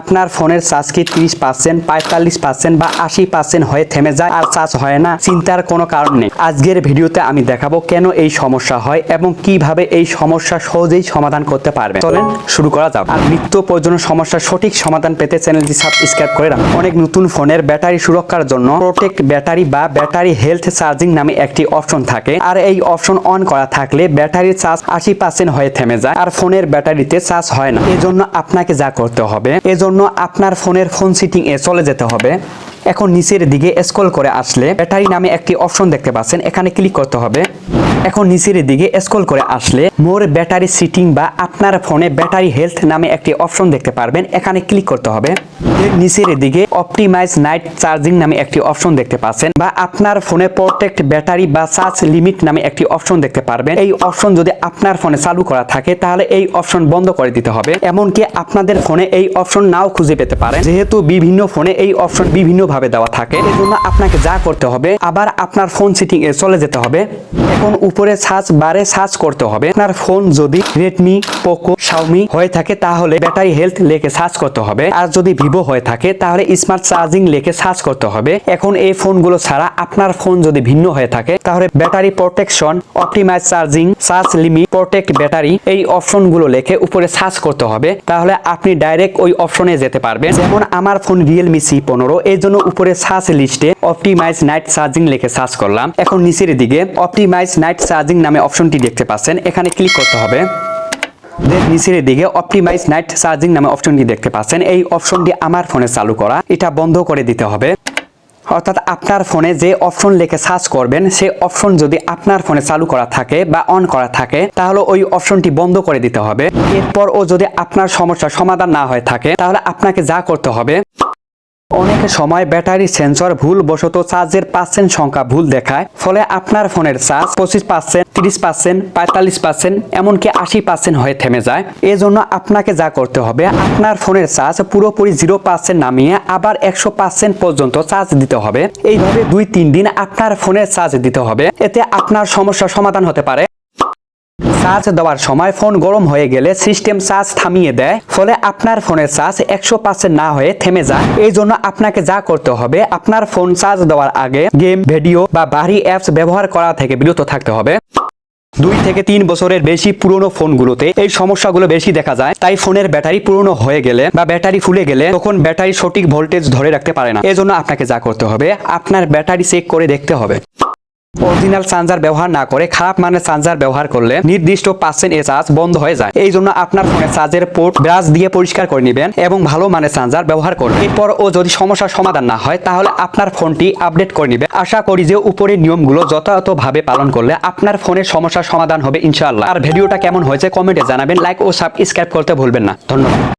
আপনার ফোনের চার্জ কি তিরিশ পার্সেন্ট, পঁয়তাল্লিশ পার্সেন্ট বা আশি পার্সেন্ট হয়ে থেমে যায় আর চার্জ হয় না? চিন্তার কোনো কারণ নেই। আজকের ভিডিওতে আমি দেখাবো কেন এই সমস্যা হয় এবং কীভাবে এই সমস্যা সহজেই সমাধান করতে পারবেন চলেন শুরু করা যাক। আর নিত্য প্রয়োজনীয় সমস্যার সঠিক সমাধান পেতে চ্যানেলটি সাবস্ক্রাইব করে রাখুন। অনেক নতুন ফোনের ব্যাটারি সুরক্ষার জন্য প্রোটেক্ট ব্যাটারি বা ব্যাটারি হেলথ চার্জিং নামে একটি অপশন থাকে। আর এই অপশন অন করা থাকলে ব্যাটারির চার্জ আশি পার্সেন্ট হয়ে থেমে যায় আর ফোনের ব্যাটারিতে চার্জ হয় না। এজন্য আপনাকে যা করতে হবে এজন্য আপনার ফোনের ফোন সিটিং এ চলে যেতে হবে। এখন নিচের দিকে স্ক্রল করে আসলে ব্যাটারি নামে একটি অপশন দেখতে পাচ্ছেন, এখানে ক্লিক করতে হবে। এখন নিচের দিকে স্ক্রল করে আসলে মোর ব্যাটারি সিটিং বা আপনার ফোনে ব্যাটারি হেলথ নামে একটি অপশন দেখতে পারবেন, এখানে ক্লিক করতে হবে। নিচের দিকে অপটিমাইজ নাইট চার্জিং নামে একটি অপশন দেখতে পাচ্ছেন, বা আপনার ফোনে প্রোটেক্ট ব্যাটারি বা চার্জ লিমিট নামে একটি অপশন দেখতে পারবেন। এই অপশন যদি আপনার ফোনে চালু করা থাকে, তাহলে এই অপশন বন্ধ করে দিতে হবে। এমনকি আপনাদের ফোনে এই অপশন নাও খুঁজে পেতে পারেন। যেহেতু বিভিন্ন ফোনে এই অপশন বিভিন্ন ভাবে দেওয়া থাকে, এজন্য আপনাকে যা করতে হবে, আবার আপনার ফোন সিটিং এ চলে যেতে হবে। এখন উপরে সার্চ বারে সার্চ করতে হবে। আপনার ফোন যদি রেডমি পোকো শাওমি হয়ে থাকে, তাহলে ব্যাটারি হেলথ লেখে সার্চ করতে হবে। আর যদি ভিভো হয়ে থাকে, তাহলে স্মার্ট চার্জিং লেখে সার্চ করতে হবে। এখন এই ফোনগুলো ছাড়া আপনার ফোন যদি ভিন্ন হয়ে থাকে, তাহলে battery protection optimise charging charge limit protect battery এই অপশনগুলো লেখে উপরে সার্চ করতে হবে। তাহলে আপনি ডাইরেক্ট ওই অপশনে যেতে পারবেন। যেমন আমার ফোন রিয়েলমি সি পনেরো এই জন্য উপরে সার্চ লিস্টে অপটিমাইজ নাইট চার্জিং লিখে সার্চ করলাম। এখন নিচের দিকে অপটিমাইজ নাইট চার্জিং নামে অপশনটি দেখতে পাচ্ছেন। এখানে ক্লিক করতে হবে। নিচের দিকে অপটিমাইজ নাইট চার্জিং নামে অপশনটি দেখতে পাচ্ছেন। এই অপশনটি আমার ফোনে চালু করা। এটা বন্ধ করে দিতে হবে। অর্থাৎ আপনার ফোনে যে অপশন লিখে সার্চ করবেন, সেই অপশন যদি আপনার ফোনে চালু করা থাকে বা অন করা থাকে, তাহলে ওই অপশনটি বন্ধ করে দিতে হবে। এরপর ও যদি আপনার সমস্যার সমাধান না হয়ে থাকে, তাহলে আপনাকে যা করতে হবে অনেক সময় ব্যাটারি সেন্সর ভুল বশত চার্জের পার্সেন্ট সংখ্যা ভুল দেখায়, ফলে আপনার ফোনের চার্জ পঁচিশ পার্সেন্ট, তিরিশ পার্সেন্ট, পঁয়তাল্লিশ পার্সেন্ট, এমনকি আশি পার্সেন্ট হয়ে থেমে যায়। এজন্য আপনাকে যা করতে হবে, আপনার ফোনের চার্জ পুরোপুরি জিরো পার্সেন্ট নামিয়ে আবার একশো পার্সেন্ট পর্যন্ত চার্জ দিতে হবে। এইভাবে দুই তিন দিন আপনার ফোনের চার্জ দিতে হবে। এতে আপনার সমস্যার সমাধান হতে পারে। চার্জ দেওয়ার সময় ফোন গরম হয়ে গেলে সিস্টেম চার্জ থামিয়ে দেয়, ফলে আপনার ফোনের চার্জ একশো পার্সেন্ট না হয়ে থেমে যায়। এই জন্য আপনাকে যা করতে হবে, আপনার ফোন চার্জ দেওয়ার আগে গেম, ভিডিও বা বাড়ি অ্যাপস ব্যবহার করা থেকে বিরত থাকতে হবে। দুই থেকে তিন বছরের বেশি পুরনো ফোনগুলোতে এই সমস্যাগুলো বেশি দেখা যায়। তাই ফোনের ব্যাটারি পুরনো হয়ে গেলে বা ব্যাটারি ফুলে গেলে তখন ব্যাটারি সঠিক ভোল্টেজ ধরে রাখতে পারে না। এজন্য আপনাকে যা করতে হবে, আপনার ব্যাটারি চেক করে দেখতে হবে। অরিজিনাল চার্জার ব্যবহার না করে খারাপ মানের চার্জার ব্যবহার করলে নির্দিষ্ট পার্সেন্ট এ চার্জ বন্ধ হয়ে যায়। এই জন্য আপনার ফোনে চার্জের পোর্ট ব্রাশ দিয়ে পরিষ্কার করে নেবেন এবং ভালো মানের চার্জার ব্যবহার করবেন এরপর ও যদি সমস্যার সমাধান না হয়, তাহলে আপনার ফোনটি আপডেট করে নেবেন। আশা করি যে উপরের নিয়মগুলো যথাযথভাবে পালন করলে আপনার ফোনের সমস্যার সমাধান হবে ইনশাআল্লাহ। আর ভিডিওটা কেমন হয়েছে কমেন্টে জানাবেন লাইক ও সাবস্ক্রাইব করতে ভুলবেন না। ধন্যবাদ।